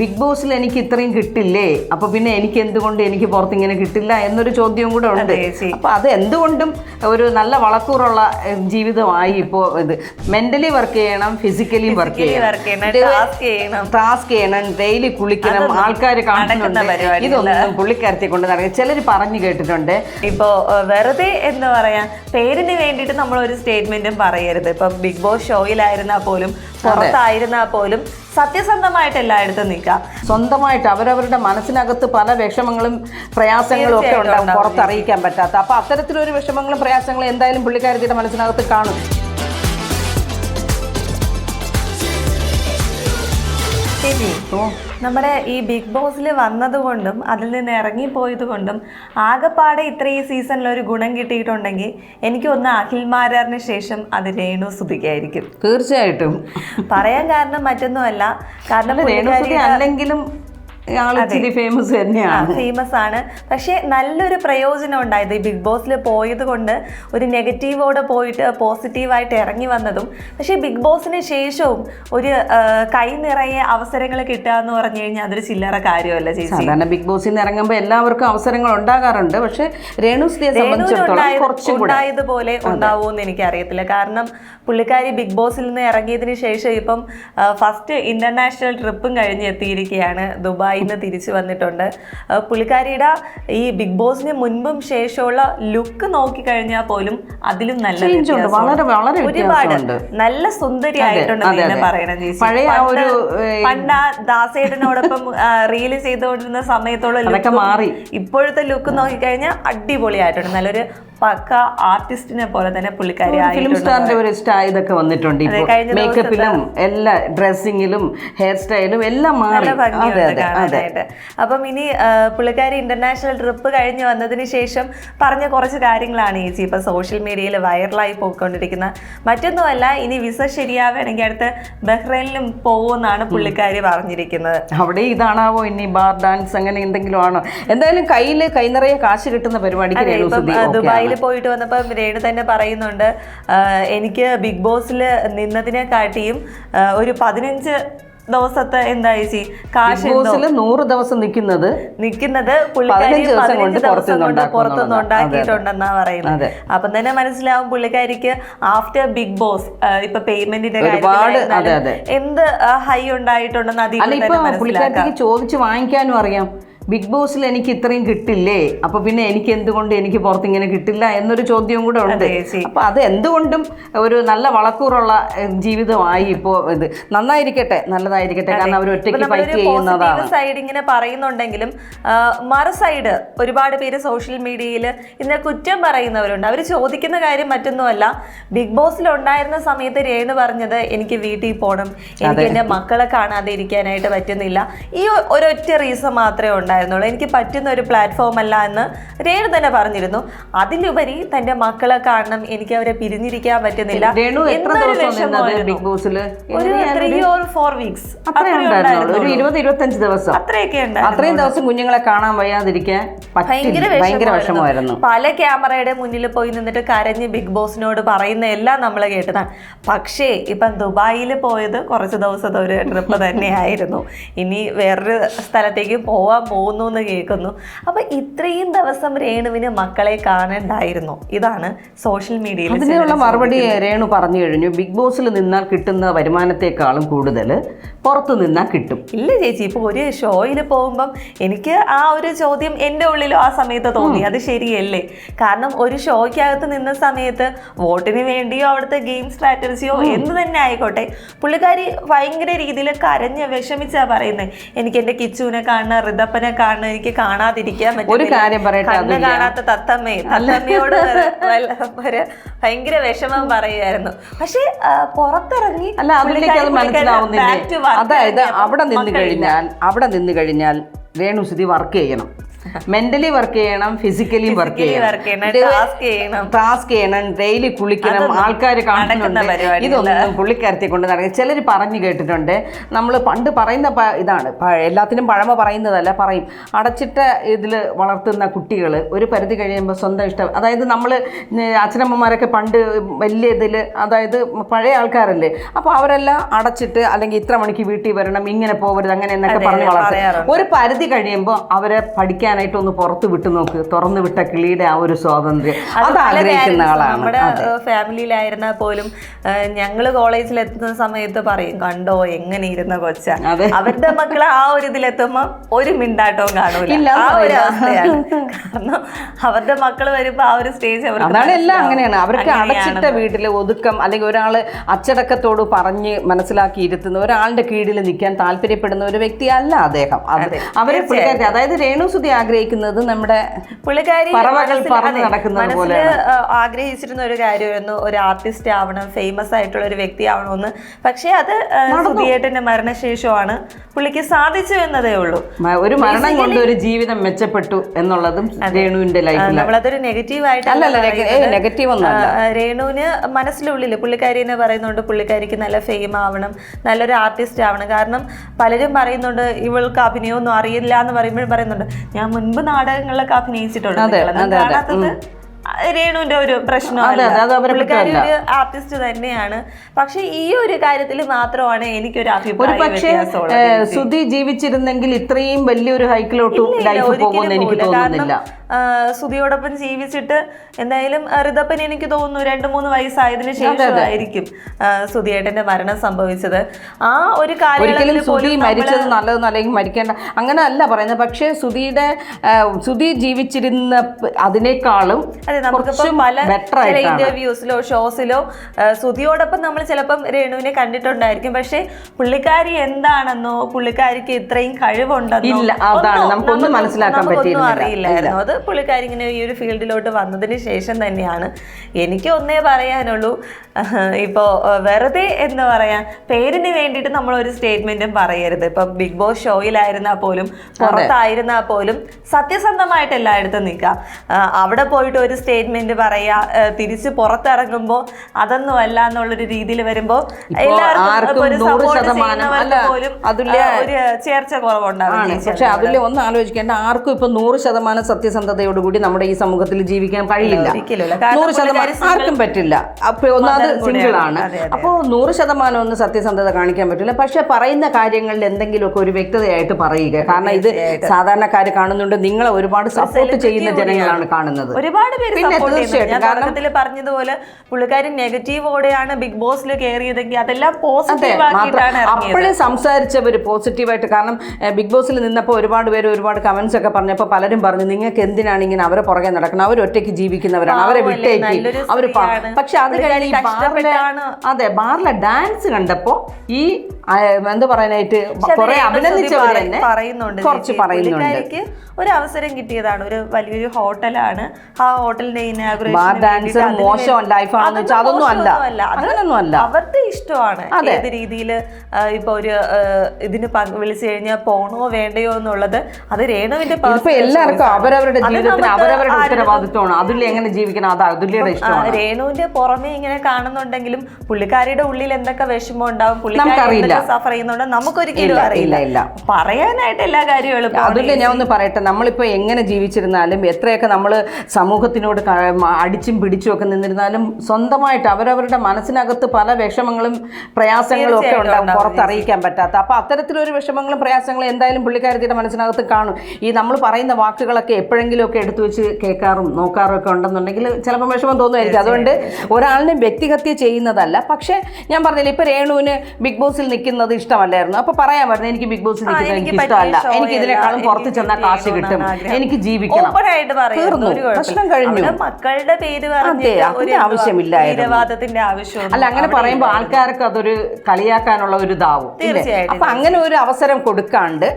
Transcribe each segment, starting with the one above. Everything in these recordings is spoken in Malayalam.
ബിഗ് ബോസിൽ എനിക്ക് ഇത്രയും കിട്ടില്ലേ? അപ്പൊ പിന്നെ എനിക്ക് എന്തുകൊണ്ട് എനിക്ക് പുറത്ത് ഇങ്ങനെ കിട്ടില്ല എന്നൊരു ചോദ്യം കൂടെ ഉണ്ട്. അപ്പൊ അത് എന്തുകൊണ്ടും ഒരു നല്ല വളക്കൂറുള്ള ജീവിതമായി ഇപ്പോ ഇത്. മെന്റലി വർക്ക് ചെയ്യണം ഫിസിക്കലി വർക്ക് ചെയ്യണം. ടാസ്ക് ചെയ്യണം ഡെയിലി കുളിക്കണം ആൾക്കാർ കാണുന്നുണ്ട്. ഇതൊന്നും പുള്ളിക്കാരത്തെ കൊണ്ട് നടക്കുക ചിലർ പറഞ്ഞു കേട്ടിട്ടുണ്ട്. ഇപ്പോ വെറുതെ എന്ന് പറയാ പേരിന് വേണ്ടിയിട്ട് നമ്മൾ ഒരു സ്റ്റേറ്റ്മെന്റും പറയരുത്. ഇപ്പൊ ബിഗ് ബോസ് ഷോയിലായിരുന്നാ പോലും പുറത്തായിരുന്നാ പോലും സത്യസന്ധമായിട്ട് എല്ലായിടത്തും നിൽക്കാം. സ്വന്തമായിട്ട് അവരവരുടെ മനസ്സിനകത്ത് പല വിഷമങ്ങളും പ്രയാസങ്ങളും ഒക്കെ ഉണ്ടാകും. പുറത്തറിയിക്കാൻ പറ്റാത്ത. അപ്പൊ അത്തരത്തിലൊരു വിഷമങ്ങളും പ്രയാസങ്ങളും എന്തായാലും പുള്ളിക്കാരത്തിയുടെ മനസ്സിനകത്ത് കാണും. ശരി നമ്മുടെ ഈ ബിഗ് ബോസിൽ വന്നതുകൊണ്ടും അതിൽ നിന്ന് ഇറങ്ങിപ്പോയത് കൊണ്ടും ആകെപ്പാടെ ഇത്രയും സീസണിൽ ഒരു ഗുണം കിട്ടിയിട്ടുണ്ടെങ്കിൽ എനിക്കൊന്ന് അഖിൽ മാരാറിന് ശേഷം അത് രേണു സുധിക്കായിരിക്കും തീർച്ചയായിട്ടും. പറയാൻ കാരണം മറ്റൊന്നുമല്ല. കാരണം അല്ലെങ്കിലും ഫേമസ് തന്നെയാണ്. ഫേമസ് ആണ്. പക്ഷേ നല്ലൊരു പ്രയോജനം ഉണ്ടായത് ഈ ബിഗ് ബോസിൽ പോയത് കൊണ്ട് ഒരു നെഗറ്റീവോടെ പോയിട്ട് പോസിറ്റീവായിട്ട് ഇറങ്ങി വന്നതും പക്ഷേ ബിഗ് ബോസിന് ശേഷവും ഒരു കൈ നിറയെ അവസരങ്ങൾ കിട്ടുക എന്ന് പറഞ്ഞു കഴിഞ്ഞാൽ അതൊരു ചില്ലറ കാര്യമല്ല ചേച്ചി. സാധാരണ ബിഗ് ബോസിൽ നിന്ന് ഇറങ്ങുമ്പോൾ എല്ലാവർക്കും അവസരങ്ങൾ ഉണ്ടാകാറുണ്ട്. പക്ഷേ രേണു ഉണ്ടായതുപോലെ ഉണ്ടാവുമെന്ന് എനിക്കറിയത്തില്ല. കാരണം പുള്ളിക്കാരി ബിഗ് ബോസിൽ നിന്ന് ഇറങ്ങിയതിന് ശേഷം ഇപ്പം ഫസ്റ്റ് ഇന്റർനാഷണൽ ട്രിപ്പും കഴിഞ്ഞ് എത്തിയിരിക്കുകയാണ് ദുബായിൽ നിന്ന് തിരിച്ചു വന്നിട്ടുണ്ട് പുള്ളിക്കാരിയുടെ ഈ ബിഗ് ബോസിന് മുൻപും ശേഷമുള്ള ലുക്ക് നോക്കി കഴിഞ്ഞാൽ പോലും അതിലും നല്ല. വളരെ വളരെ ഒരുപാട് നല്ല സുന്ദരി ആയിട്ടുണ്ട്. പറയണം ചേച്ചി പണ്ട് ദാസേട്ടനോടൊപ്പം ചെയ്തുകൊണ്ടിരുന്ന സമയത്തുള്ള മാറി. ഇപ്പോഴത്തെ ലുക്ക് നോക്കിക്കഴിഞ്ഞാൽ അടിപൊളിയായിട്ടുണ്ട് നല്ലൊരു പക്ക ആർട്ടിസ്റ്റിനെ പോലെ തന്നെ പുള്ളിക്കാരി ഫിലിം സ്റ്റാറിന്റെ ഒരു സ്റ്റൈൽ ഇതൊക്കെ വന്നിട്ടുണ്ട് മേക്കപ്പിലും എല്ലാ ഡ്രസ്സിങ്ങിലും ഹെയർ സ്റ്റൈലും എല്ലാം മാറി. കാണാനായിട്ട്. അപ്പം ഇനി പുള്ളിക്കാരി ഇന്റർനാഷണൽ ട്രിപ്പ് കഴിഞ്ഞ് വന്നതിന് ശേഷം പറഞ്ഞ കുറച്ച് കാര്യങ്ങളാണ് ചേച്ചി ഇപ്പൊ സോഷ്യൽ മീഡിയയിൽ വൈറലായി പോയിക്കൊണ്ടിരിക്കുന്ന. മറ്റൊന്നുമല്ല ഇനി വിസ ശരിയാവുകയാണെങ്കിൽ അടുത്ത് ബഹ്റൈനിലും പോകുമെന്നാണ് പുള്ളിക്കാരി പറഞ്ഞിരിക്കുന്നത്. അവിടെ ഇതാണാവോ ഇനി ബാർ ഡാൻസ് അങ്ങനെ എന്തെങ്കിലും ആണോ എന്തായാലും കയ്യിൽ കൈ നിറയെ കാശ് കിട്ടുന്ന പരിപാടിക്ക് ദുബായിൽ ആണ്. പോയിട്ട് വന്നപ്പോൾ രേണു തന്നെ പറയുന്നുണ്ട് എനിക്ക് ബിഗ് ബോസിൽ നിന്നതിനെ കാട്ടിയും ഒരു പതിനഞ്ച് ദിവസത്തെ എന്താ ചേച്ചി കാശ് നൂറ് ദിവസം നിൽക്കുന്നത് നിൽക്കുന്നത് പുള്ളിക്കാരി പതിനഞ്ച് ദിവസം കൊണ്ട് പുറത്തുനിന്ന് ഉണ്ടാക്കിയിട്ടുണ്ടെന്നാ പറയുന്നത്. അപ്പൊ തന്നെ മനസ്സിലാവും പുള്ളിക്കാരിക്ക് ആഫ്റ്റർ ബിഗ് ബോസ് ഇപ്പൊ പേയ്മെന്റിന്റെ അതെ. എന്ത് ഹൈ ഉണ്ടായിട്ടുണ്ടെന്ന് അതിൽ ചോദിച്ചു വാങ്ങിക്കാനും അറിയാം. ബിഗ് ബോസിൽ എനിക്ക് ഇത്രയും കിട്ടില്ലേ? അപ്പൊ പിന്നെ എനിക്ക് എന്തുകൊണ്ട് എനിക്ക് പുറത്ത് ഇങ്ങനെ കിട്ടില്ല എന്നൊരു ചോദ്യവും കൂടെ ഉണ്ട്. അപ്പൊ അത് എന്തുകൊണ്ടും ഒരു നല്ല വളക്കൂറുള്ള ജീവിതമായി ഇപ്പോ ഇത് നന്നായിരിക്കട്ടെ നല്ലതായിരിക്കട്ടെ. കാരണം അവർ ഒറ്റയ്ക്ക് ഫൈറ്റ് ചെയ്യുന്നതാണ്. സൈഡ് ഇങ്ങനെ പറയുന്നുണ്ടെങ്കിലും മറ സൈഡ് ഒരുപാട് പേര് സോഷ്യൽ മീഡിയയിൽ ഇന്ന് കുറ്റം പറയുന്നവരുണ്ട്. അവർ ചോദിക്കുന്ന കാര്യം മറ്റൊന്നുമല്ല. ബിഗ് ബോസിൽ ഉണ്ടായിരുന്ന സമയത്ത് രേണു പറഞ്ഞത് എനിക്ക് വീട്ടിൽ പോകണം എനിക്ക് എന്റെ മക്കളെ കാണാതെ ഇരിക്കാനായിട്ട് പറ്റുന്നില്ല. ഈ ഒരൊറ്റ റീസൺ മാത്രമേ ഉണ്ടായിരുന്നുള്ളൂ. എനിക്ക് പറ്റുന്ന ഒരു പ്ലാറ്റ്ഫോം അല്ല എന്ന് രേണു തന്നെ പറഞ്ഞിരുന്നു. അതിലുപരി തന്റെ മക്കളെ കാണണം എനിക്ക് അവരെ പിരിഞ്ഞിരിക്കാൻ പറ്റുന്നില്ല. ബിഗ് ബോസിൽ ഒരു ത്രീ ഓർ ഫോർ വീക്സ് ഒരു ഇരുപത് ഇരുപത്തഞ്ച് ദിവസം. അത്രയൊക്കെ അത്രയും ദിവസം കുഞ്ഞുങ്ങളെ കാണാൻ വയ്യാതിരിക്കാൻ ഭയങ്കര വിഷമമായിരുന്നു. പല ക്യാമറയുടെ മുന്നിൽ പോയി നിന്നിട്ട് കരഞ്ഞ് ബിഗ് ബോസിനോട് പറയുന്ന എല്ലാം നമ്മൾ കേട്ടതാണ്. പക്ഷേ ഇപ്പം ദുബായിൽ പോയത് കുറച്ച് ദിവസത്തെ ഒരു ട്രിപ്പ് തന്നെയായിരുന്നു. ഇനി വേറൊരു സ്ഥലത്തേക്ക് പോവാൻ പോകുന്നു എന്ന് കേൾക്കുന്നു. അപ്പൊ ഇത്രയും ദിവസം രേണുവിന് മക്കളെ കാണണ്ടായിരുന്നു. ഇതാണ് സോഷ്യൽ മീഡിയയിൽ അതിനുള്ള മറുപടി രേണു പറഞ്ഞു കഴിഞ്ഞു. ബിഗ് ബോസിൽ നിന്നാൽ കിട്ടുന്ന വരുമാനത്തെക്കാളും കൂടുതൽ പുറത്തു നിന്നാൽ കിട്ടും. ഇല്ല ചേച്ചി ഇപ്പോൾ ഒരു ഷോയിൽ പോകുമ്പം എനിക്ക് ആ ഒരു ചോദ്യം എന്റെ ഉള്ളിലും ആ സമയത്ത് തോന്നി. അത് ശരിയല്ലേ? കാരണം ഒരു ഷോയ്ക്കകത്ത് നിന്ന സമയത്ത് വോട്ടിന് വേണ്ടിയോ അവിടുത്തെ ഗെയിം സ്ട്രാറ്റജിയോ എന്ത് തന്നെ ആയിക്കോട്ടെ പുള്ളിക്കാരി ഭയങ്കര രീതിയിൽ കരഞ്ഞ് വിഷമിച്ചാ പറയുന്നത് എനിക്ക് എന്റെ കിച്ചുവിനെ കാണണം ഋതപ്പനെ കാണണം എനിക്ക് കാണാതിരിക്കാൻ ഒരു കാര്യം പറയട്ടെ കണ്ണ് കാണാത്ത തത്തമ്മയെ തത്തമ്മയോട് വരെ ഭയങ്കര വിഷമം പറയുമായിരുന്നു. പക്ഷേ പുറത്തിറങ്ങി അല്ല അതിലേക്ക് അത് മനസ്സിലാവുന്നില്ലേ. അതായത് അവിടെ നിന്ന് കഴിഞ്ഞാൽ അവിടെ നിന്ന് കഴിഞ്ഞാൽ രേണുസുതി വർക്ക് ചെയ്യണം. മെന്റലി വർക്ക് ചെയ്യണം ഫിസിക്കലി വർക്ക് ചെയ്യണം. ടാസ്ക് ചെയ്യണം. ഡെയിലി കുളിക്കണം ആൾക്കാർ കാണുന്നുണ്ട്. ഇതൊന്നും പുള്ളിക്കാരത്തെ കൊണ്ട് നടക്കും ചിലർ പറഞ്ഞു കേട്ടിട്ടുണ്ട്. നമ്മൾ പണ്ട് പറയുന്ന ഇതാണ്. എല്ലാത്തിനും പഴമ പറയുന്നതല്ല പറയും. അടച്ചിട്ട ഇതിൽ വളർത്തുന്ന കുട്ടികൾ ഒരു പരിധി കഴിയുമ്പോൾ സ്വന്തം ഇഷ്ടം. അതായത് നമ്മൾ അച്ഛനമ്മമാരൊക്കെ പണ്ട് വലിയ ഇതിൽ അതായത് പഴയ ആൾക്കാരല്ലേ. അപ്പോൾ അവരെല്ലാം അടച്ചിട്ട് അല്ലെങ്കിൽ ഇത്ര മണിക്ക് വീട്ടിൽ വരണം ഇങ്ങനെ പോകരുത് അങ്ങനെ എന്നൊക്കെ പറഞ്ഞു പറഞ്ഞ് അതെ, വളർത്തും. ഒരു പരിധി കഴിയുമ്പോൾ അവരെ പഠിക്കാനായിട്ട് ഒന്ന് പുറത്ത് വിട്ടു നോക്ക്. തുറന്നു വിട്ട കിളിയുടെ ആ ഒരു സ്വാതന്ത്ര്യം. അത് ആഗ്രഹിക്കുന്ന ആളാണ്. നമ്മുടെ. ഫാമിലിയിലായിരുന്നാൽ പോലും ഞങ്ങൾ കോളേജിൽ എത്തുന്ന സമയത്ത് പറയും കണ്ടോ എങ്ങനെ ഇരുന്ന കൊച്ച. അവരുടെ മക്കൾ ആ ഒരു ഇതിലെത്തുമ്പോ ഒരു മിണ്ടാട്ടവും കാണൂല. ആ ഒരു. അവസ്ഥയാണ്. കാരണം അവരുടെ മക്കൾ വരുമ്പോ ആ ഒരു സ്റ്റേജ് അവർക്ക് അതാണ് എല്ലാം അങ്ങനെയാണ്. അവർക്ക് അടച്ചിട്ട വീട്ടിലെ വീട്ടിൽ ഒതുക്കം അല്ലെങ്കിൽ ഒരാൾ അച്ചടക്കത്തോട് പറഞ്ഞ് മനസ്സിലാക്കി ഇരുത്തുന്ന ഒരാളുടെ കീഴിൽ നിൽക്കാൻ താല്പര്യപ്പെടുന്ന ഒരു വ്യക്തിയല്ല അദ്ദേഹം. അവരെ അതായത് അതായത് രേണുസുതി ആഗ്രഹിക്കുന്നത് നമ്മുടെ പുള്ളിക്കാരി പറവകൾ പറന്ന് നടക്കുന്നത് മനസ്സിൽ, ആഗ്രഹിച്ചിരുന്ന ഒരു കാര്യമായിരുന്നു. ഒരു ആർട്ടിസ്റ്റ് ആവണം ഫേമസ് ആയിട്ടുള്ള ഒരു വ്യക്തി ആവണമെന്ന്. പക്ഷേ അത് സുധിയേട്ടന്റെ മരണശേഷമാണ് പുള്ളിക്ക് സാധിച്ചു എന്നതേ ഉള്ളൂ. ഒരു മരണം കൊണ്ട് ഒരു ജീവിതം മെച്ചപ്പെട്ടു എന്നുള്ളതും രേണുവിന്റെ ലൈഫിൽ നമ്മളതൊരു നെഗറ്റീവ് ആയിട്ട് നെഗറ്റീവ് രേണുവിന് മനസ്സിലുള്ളിൽ പുള്ളിക്കാരി എന്ന് പറയുന്നുണ്ട് പുള്ളിക്കാരിക്ക് നല്ല ഫെയിം ആവണം നല്ലൊരു ആർട്ടിസ്റ്റ് ആവണം. കാരണം പലരും പറയുന്നുണ്ട് ഇവൾക്ക് അഭിനയമൊന്നും അറിയില്ല എന്ന് പറയുമ്പോഴും പറയുന്നുണ്ട്. ഞാൻ മുൻപ് നാടകങ്ങളിലൊക്കെ അഭിനയിച്ചിട്ടുണ്ട്. കാണാത്തത് രേണുവിന്റെ ഒരു പ്രശ്നമല്ല. ആർട്ടിസ്റ്റ് തന്നെയാണ്. പക്ഷെ ഈ ഒരു കാര്യത്തിൽ മാത്രമാണ് എനിക്ക് ഒരു അഭിപ്രായ സുധി ജീവിച്ചിരുന്നെങ്കിൽ ഇത്രയും വലിയൊരു ഹൈക്കിലോട്ട് ലൈഫ് പോകുമെന്ന് എനിക്ക്. തോന്നുന്നില്ല. സുധിയോടൊപ്പം ജീവിച്ചിട്ട് എന്തായാലും ഋതപ്പൻ എനിക്ക് തോന്നുന്നു രണ്ട് മൂന്ന് വയസ്സായതിനു ശേഷമായിരിക്കും സുധിയേട്ടന്റെ മരണം സംഭവിച്ചത്. ആ ഒരു സുധി നമ്മൾ മരിച്ചത് നല്ലതെന്ന് അല്ലെങ്കിൽ മരിക്കേണ്ട അങ്ങനെ അല്ല പറയുന്നത്. പക്ഷേ സുധിയുടെ സുധി ജീവിച്ചിരുന്ന അതിനേക്കാളും അതെ നമുക്കിപ്പോ കുറച്ചും പല ചില ഇന്റർവ്യൂസിലോ ഷോസിലോ സുധിയോടൊപ്പം നമ്മൾ ചിലപ്പം രേണുവിനെ കണ്ടിട്ടുണ്ടായിരിക്കും. പക്ഷെ പുള്ളിക്കാരി എന്താണെന്നോ പുള്ളിക്കാരിക്ക് ഇത്രയും കഴിവുണ്ടെന്നോ ഇല്ല, അതാണ്. നമുക്കൊന്നും മനസ്സിലാക്കാൻ പറ്റിയിരുന്നില്ല. അറിയില്ലായിരുന്നു. അത് പുള്ളിക്കാരി ഇങ്ങനെ ഈ ഒരു ഫീൽഡിലോട്ട് വന്നതിന് ശേഷം തന്നെയാണ്. എനിക്ക് ഒന്നേ പറയാനുള്ളൂ. ഇപ്പോ വെറുതെ എന്ന് പറയാ പേരിന് വേണ്ടിയിട്ട് നമ്മൾ ഒരു സ്റ്റേറ്റ്മെന്റും പറയരുത്. ഇപ്പം ബിഗ് ബോസ് ഷോയിലായിരുന്നാ പോലും പുറത്തായിരുന്നാൽ പോലും സത്യസന്ധമായിട്ട് എല്ലായിടത്തും നിൽക്കാം. അവിടെ പോയിട്ട് ഒരു സ്റ്റേറ്റ്മെന്റ് പറയുക തിരിച്ച് പുറത്തിറങ്ങുമ്പോൾ അതൊന്നും അല്ല എന്നുള്ളൊരു രീതിയിൽ വരുമ്പോൾ ചേർച്ച കുറവുണ്ടാവും പക്ഷെ അതിൽ ഒന്ന് ആലോചിക്കേണ്ട ആർക്കും ഇപ്പൊ നൂറ് ശതമാനം സത്യസന്ധതയോടുകൂടി നമ്മുടെ ഈ സമൂഹത്തിൽ ജീവിക്കാൻ കഴിയില്ല. നൂറ് ശതമാനം ആർക്കും പറ്റില്ല. അപ്പൊ ഒന്നാമത് സിംഗിൾ ആണ്. അപ്പോൾ നൂറ് ശതമാനം ഒന്നും സത്യസന്ധത കാണിക്കാൻ പറ്റില്ല. പക്ഷെ പറയുന്ന കാര്യങ്ങളിൽ എന്തെങ്കിലുമൊക്കെ ഒരു വ്യക്തതയായിട്ട് പറയുക. കാരണം ഇത് സാധാരണക്കാർ കാണുന്നുണ്ട്. നിങ്ങളെ ഒരുപാട് സപ്പോർട്ട് ചെയ്യുന്ന ജനങ്ങളാണ് കാണുന്നത്. ഒരുപാട് പേര് പിന്നെ തീർച്ചയായിട്ടും. തുടക്കത്തിൽ പറഞ്ഞതുപോലെ പുള്ളിക്കാരി നെഗറ്റീവോടെയാണ് ബിഗ് ബോസിൽ കയറിയതെങ്കിൽ അതെല്ലാം അതെ പോസിറ്റീവ് അപ്പോഴും സംസാരിച്ചവർ പോസിറ്റീവായിട്ട് കാരണം ബിഗ് ബോസിൽ നിന്നപ്പോൾ ഒരുപാട് പേര് ഒരുപാട് കമന്റ്സ് ഒക്കെ പറഞ്ഞപ്പോൾ പലരും പറഞ്ഞു നിങ്ങൾക്ക് എന്തിനാണ് ഇങ്ങനെ അവരെ പുറകെ നടക്കുന്നത്? അവർ ഒറ്റയ്ക്ക് ജീവിക്കുന്നവരാണ്. അവരെ വിട്ടേക്ക്. അവർ പക്ഷെ അത് കഴിഞ്ഞ് അതെ ബാറിലെ ഡാൻസ് കണ്ടപ്പോൾ ഈ എന്താ പറയാനായിട്ട് കുറെ അഭിനന്ദിച്ചവർ തന്നെ പറയുന്നുണ്ട് കുറച്ച് പറയുന്നുണ്ട്. ഒരു അവസരം കിട്ടിയതാണ്. ഒരു വലിയൊരു ഹോട്ടലാണ്. ആ ഹോട്ടലിന്റെ ബാർ ഡാൻസർ മോശം ലൈഫാണെന്ന് വെച്ചാൽ അതൊന്നും അല്ല. അങ്ങനൊന്നും അല്ല. അവരുടെ ഇഷ്ടമാണ്. ഏത് രീതിയിൽ ഇപ്പൊ ഒരു ഇതിന് വിളിച്ചു കഴിഞ്ഞാൽ പോണോ വേണ്ടയോ എന്നുള്ളത് അത് രേണുവിന്റെ എല്ലാവർക്കും അവരവരുടെ ജീവിതത്തിന് അവരവരുടെ ഉത്തരവാദിത്വമാണ്. അതുല്യ എങ്ങനെ ജീവിക്കണം? അത് അതുല്യയുടെ ഇഷ്ടമാണ്. രേണുവിന്റെ പുറമെ ഇങ്ങനെ കാണുന്നുണ്ടെങ്കിലും പുള്ളിക്കാരിയുടെ ഉള്ളിൽ എന്തൊക്കെ വിഷമം ഉണ്ടാവും? നമുക്കറിയില്ല. സഫർ ചെയ്യുന്നുണ്ട് നമുക്കൊരിക്കലും അറിയില്ല. ഇല്ല. പറയാനായിട്ട് എല്ലാ കാര്യങ്ങളും അതുകൊണ്ട് ഞാൻ ഒന്ന് പറയട്ടെ. നമ്മളിപ്പോൾ എങ്ങനെ ജീവിച്ചിരുന്നാലും എത്രയൊക്കെ നമ്മൾ സമൂഹത്തിനോട് അടിച്ചും പിടിച്ചും ഒക്കെ നിന്നിരുന്നാലും സ്വന്തമായിട്ട് അവരവരുടെ മനസ്സിനകത്ത് പല വിഷമങ്ങളും പ്രയാസങ്ങളും ഒക്കെ ഉണ്ടാകും പുറത്തറിയിക്കാൻ പറ്റാത്ത. അപ്പോൾ അത്തരത്തിലൊരു വിഷമങ്ങളും പ്രയാസങ്ങളും എന്തായാലും പുള്ളിക്കാരത്തിയുടെ മനസ്സിനകത്ത് കാണും. ഈ നമ്മൾ പറയുന്ന വാക്കുകളൊക്കെ എപ്പോഴെങ്കിലും ഒക്കെ എടുത്തു വെച്ച് കേൾക്കാറും നോക്കാറും ഒക്കെ ഉണ്ടെന്നുണ്ടെങ്കിൽ ചിലപ്പോൾ വിഷമം തോന്നുമായിരിക്കും. അതുകൊണ്ട് ഒരാളിനെ വ്യക്തിഹത്യ ചെയ്യുന്നതല്ല. പക്ഷേ ഞാൻ പറഞ്ഞില്ല ഇപ്പൊ രേണുവിന് ബിഗ് ബോസിൽ നിൽക്കുന്നത് ഇഷ്ടമല്ലായിരുന്നു. അപ്പൊ പറയാൻ പറഞ്ഞു എനിക്ക് ബിഗ് ബോസ് നിൽക്കുന്നത് എനിക്ക് ഇഷ്ടമല്ല. എനിക്ക് ഇതിനേക്കാളും പുറത്ത് ചെന്നാൽ കാശ് കിട്ടും. എനിക്ക് ജീവിക്കണം. തീർന്നു. പ്രശ്നം കഴിഞ്ഞു. മക്കളുടെ പേര് അതെ, അതിന്റെ ആവശ്യമില്ലായിരുന്നു. അല്ല അങ്ങനെ പറയുമ്പോൾ ആൾക്കാർക്ക് അതൊരു കളിയാക്കാനുള്ള ഒരു ഇതാവും അപ്പൊ അങ്ങനെ ഒരു അവസരം കൊടുക്കാണ്ട്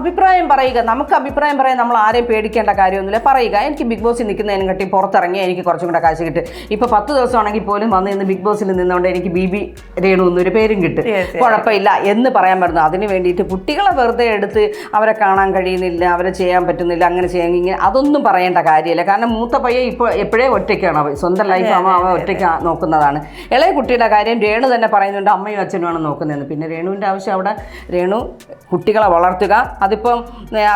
അഭിപ്രായം പറയുക. നമുക്ക് അഭിപ്രായം പറയാൻ നമ്മൾ ആരെയും പേടിക്കേണ്ട കാര്യമൊന്നുമില്ല. പറയുക. എനിക്ക് ബിഗ് ബോസിൽ നിൽക്കുന്നതിനും കട്ടി പുറത്തിറങ്ങി എനിക്ക് കുറച്ചും കൂടെ കാശ് കിട്ടും. ഇപ്പോൾ പത്ത് ദിവസമാണെങ്കിൽ പോലും വന്ന് ഇന്ന് ബിഗ് ബോസിൽ നിന്നുകൊണ്ട് എനിക്ക് ബി ബി രേണു എന്നൊരു പേരും കിട്ടും. കുഴപ്പമില്ല എന്ന് പറയാൻ പറ്റുന്നു. അതിന് വേണ്ടിയിട്ട് കുട്ടികളെ വെറുതെ എടുത്ത് അവരെ കാണാൻ കഴിയുന്നില്ല അവരെ ചെയ്യാൻ പറ്റുന്നില്ല അങ്ങനെ ചെയ്യാൻ ഇങ്ങനെ അതൊന്നും പറയേണ്ട കാര്യമില്ല. കാരണം മൂത്ത പയ്യൻ ഇപ്പോൾ എപ്പോഴേ ഒറ്റയ്ക്കാണ്? അവൻ സ്വന്തം ലൈഫ് ആവുമ്പോൾ അവ ഒറ്റയ്ക്ക് നോക്കുന്നതാണ്. ഇളയ കുട്ടിയുടെ കാര്യം രേണു തന്നെ പറയുന്നുണ്ട്. അമ്മയും അച്ഛനുമാണ് നോക്കുന്നതെന്ന്. പിന്നെ രേണുവിന്റെ ആവശ്യം അവിടെ. രേണു കുട്ടികളെ വളർത്തുക അതിപ്പം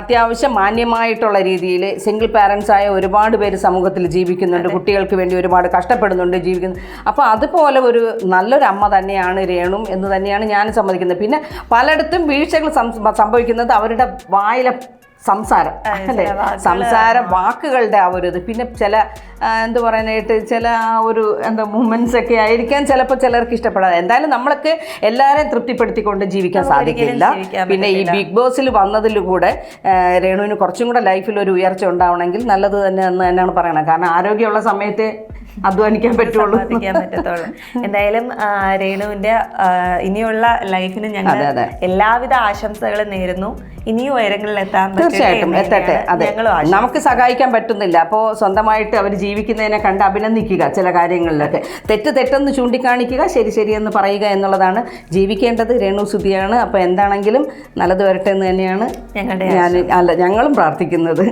അത്യാവശ്യം മാന്യമായിട്ടുള്ള രീതിയിൽ സിംഗിൾ പാരൻസ് ആയ ഒരുപാട് പേര് സമൂഹത്തിൽ ജീവിക്കുന്നുണ്ട്. കുട്ടികൾക്ക് വേണ്ടി ഒരുപാട് കഷ്ടപ്പെടുന്നുണ്ട് ജീവിക്കുന്നു. അപ്പോൾ അതുപോലെ ഒരു നല്ലൊരു അമ്മ തന്നെയാണ് രേണു എന്ന് തന്നെയാണ് ഞാൻ സമ്മതിക്കുന്നത്. പിന്നെ പലയിടത്തും വീഴ്ചകൾ സംഭവിക്കുന്നത് അവരുടെ വായിലെ സംസാരം. അല്ലേ? സംസാര വാക്കുകളുടെ ആ ഒരു ഇത്. പിന്നെ ചില എന്ത് പറയാനായിട്ട് ചില ആ ഒരു എന്താ മൂമെന്റ്സ് ഒക്കെ ആയിരിക്കാൻ ചിലപ്പോൾ ചിലർക്ക് ഇഷ്ടപ്പെടാതെ. എന്തായാലും നമ്മൾക്ക് എല്ലാവരെയും തൃപ്തിപ്പെടുത്തിക്കൊണ്ട് ജീവിക്കാൻ സാധിക്കില്ല. പിന്നെ ഈ ബിഗ് ബോസിൽ വന്നതിലൂടെ രേണുവിന് കുറച്ചും കൂടെ ലൈഫിൽ ഒരു ഉയർച്ച ഉണ്ടാവണമെങ്കിൽ നല്ലത് തന്നെ എന്ന് തന്നെയാണ് പറയണത്. കാരണം ആരോഗ്യമുള്ള സമയത്ത് അധ്വാനിക്കാൻ പറ്റുള്ളൂ. പറ്റത്തുള്ളൂ. എന്തായാലും രേണുവിന്റെ ഇനിയുള്ള ലൈഫിന് ഞങ്ങൾ. എല്ലാവിധ ആശംസകളും നേരുന്നു. ഇനിയും ഉയരങ്ങളിൽ എത്താൻ തീർച്ചയായിട്ടും എത്തട്ടെ. അതെ. നമുക്ക് സഹായിക്കാൻ പറ്റുന്നില്ല. അപ്പോൾ സ്വന്തമായിട്ട് അവർ ജീവിക്കുന്നതിനെ കണ്ട് അഭിനന്ദിക്കുക ചില കാര്യങ്ങളിലൊക്കെ. തെറ്റ് തെറ്റെന്ന് ചൂണ്ടിക്കാണിക്കുക ശരി ശരിയെന്ന് പറയുക എന്നുള്ളതാണ് ജീവിക്കേണ്ടത്. രേണു സുധിയാണ്. അപ്പോൾ എന്താണെങ്കിലും നല്ലത് വരട്ടെ എന്ന് തന്നെയാണ് ഞങ്ങളുടെ ഞാൻ അല്ല ഞങ്ങളും പ്രാർത്ഥിക്കുന്നത്.